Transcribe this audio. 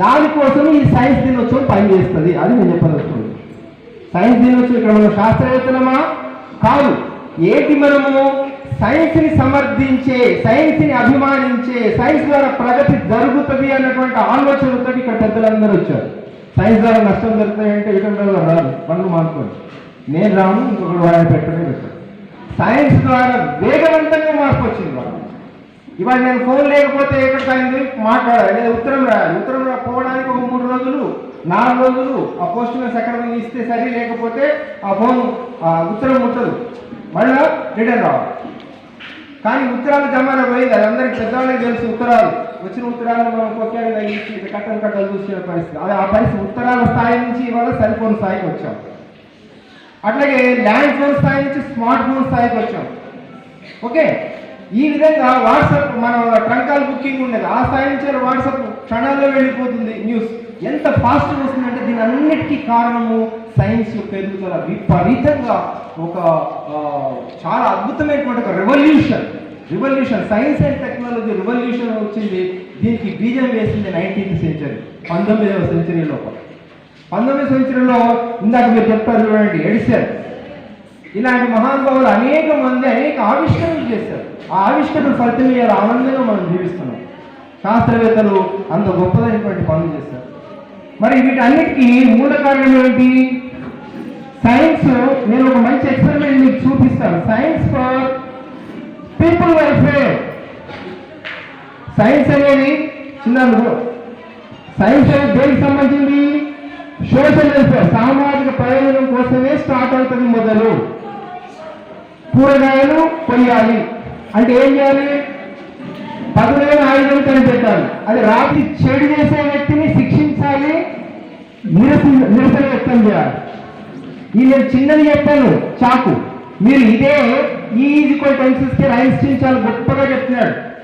దానికోసం ఈ సైన్స్ దినోత్సవం పనిచేస్తుంది అది నేను చెప్పదలుచుకోండి సైన్స్ దినోత్సవం ఇక్కడ మనం శాస్త్రవేత్తలమా? కాదు. ఏటి మనము సైన్స్ని సమర్థించే సైన్స్ని అభిమానించే సైన్స్ ద్వారా ప్రగతి జరుగుతుంది అన్నటువంటి ఆలోచనతో ఇక్కడ పెద్దలందరూ వచ్చారు. సైన్స్ ద్వారా నష్టం జరుగుతాయంటే ఇక్కడ రాదు. పనులు మార్చుకోండి నేను రాను ఇంకొకటి వాళ్ళని పెట్టడం సైన్స్ ద్వారా వేగవంతంగా మార్పు వచ్చింది వాళ్ళు ఇవాళ నేను ఫోన్ లేకపోతే ఎక్కడ సాగింది మాట్లాడాలి లేదా ఉత్తరం రాయాలి ఉత్తరం రా- పోవడానికి ఒక మూడు రోజులు నాలుగు రోజులు ఆ పోస్ట్ మ్యాన్ ఎక్కడ ఇస్తే సరి లేకపోతే ఆ ఫోన్ ఆ ఉత్తరం ఉంటుంది మళ్ళా రిటర్న్ రావాలి. కానీ ఉత్తరాలు జమాన పోయింది. అది అందరికి పెద్దవాళ్ళకి తెలుసు ఉత్తరాలు. వచ్చిన ఉత్తరాలను మనం కొట్టాడు తగ్గించి కట్టలు కట్టలు చూసే పరిస్థితి. అది ఆ పరిస్థితి ఉత్తరాల స్థాయి నుంచి ఇవాళ సెల్ ఫోన్ స్థాయికి వచ్చాం. అట్లాగే ల్యాండ్ ఫోన్ స్థాయి నుంచి స్మార్ట్ ఫోన్ స్థాయికి వచ్చాం. ఓకే? ఈ విధంగా వాట్సాప్ మన ట్రంకాల్ బుకింగ్ ఉండేది. ఆ సాయంత్రం వాట్సాప్ క్షణాల్లో వెళ్ళిపోతుంది న్యూస్. ఎంత ఫాస్ట్ వస్తుందంటే దీని అన్నిటికీ కారణము సైన్స్ పెరుగుదల విపరీతంగా ఒక చాలా అద్భుతమైనటువంటి ఒక revolution revolution science and technology revolution వచ్చింది. దీనికి బీజం వేసింది నైన్టీన్త్ సెంచరీ పంతొమ్మిదవ సెంచరీలో పంతొమ్మిదవ సెంచరీలో ఇందాక మీరు చెప్పారు చూడండి ఎడిసన్ ఇలాంటి మహానుభావులు అనేక మంది అనేక ఆవిష్కరణలు చేశారు. ఆ ఆవిష్కరణ ఫలితం ఇవాళ ఆనందంగా మనం జీవిస్తున్నాం. శాస్త్రవేత్తలు అంత గొప్పదైనటువంటి పనులు చేశారు. మరి వీటన్నిటికీ మూల కారణం ఏంటి సైన్స్ నేను ఒక మంచి ఎక్స్పెరిమెంట్ మీకు చూపిస్తాను. Science for people welfare science అనేది చిన్న సైన్స్ అనేది దేనికి సంబంధించింది? సోషల్ వెల్ఫేర్ సామాజిక ప్రయోజనం కోసమే స్టార్ట్ అవుతుంది మొదలు. కూరగాయలు కొయ్యాలి. అంటే ఏం చేయాలి? పదులైన ఆయుధం కనిపెట్టాలి. అది రాత్రి చెడు చేసే వ్యక్తిని శిక్షించాలి నిరసన నిరసన వ్యక్తం చేయాలి. ఈ నేను చిన్నది చెప్పాను చాకు. మీరు ఇదే ఈజీ ఈక్వల్ టెన్సెస్కి ఐన్స్టీన్ చాలా గొప్పగా చెప్తున్నాడు.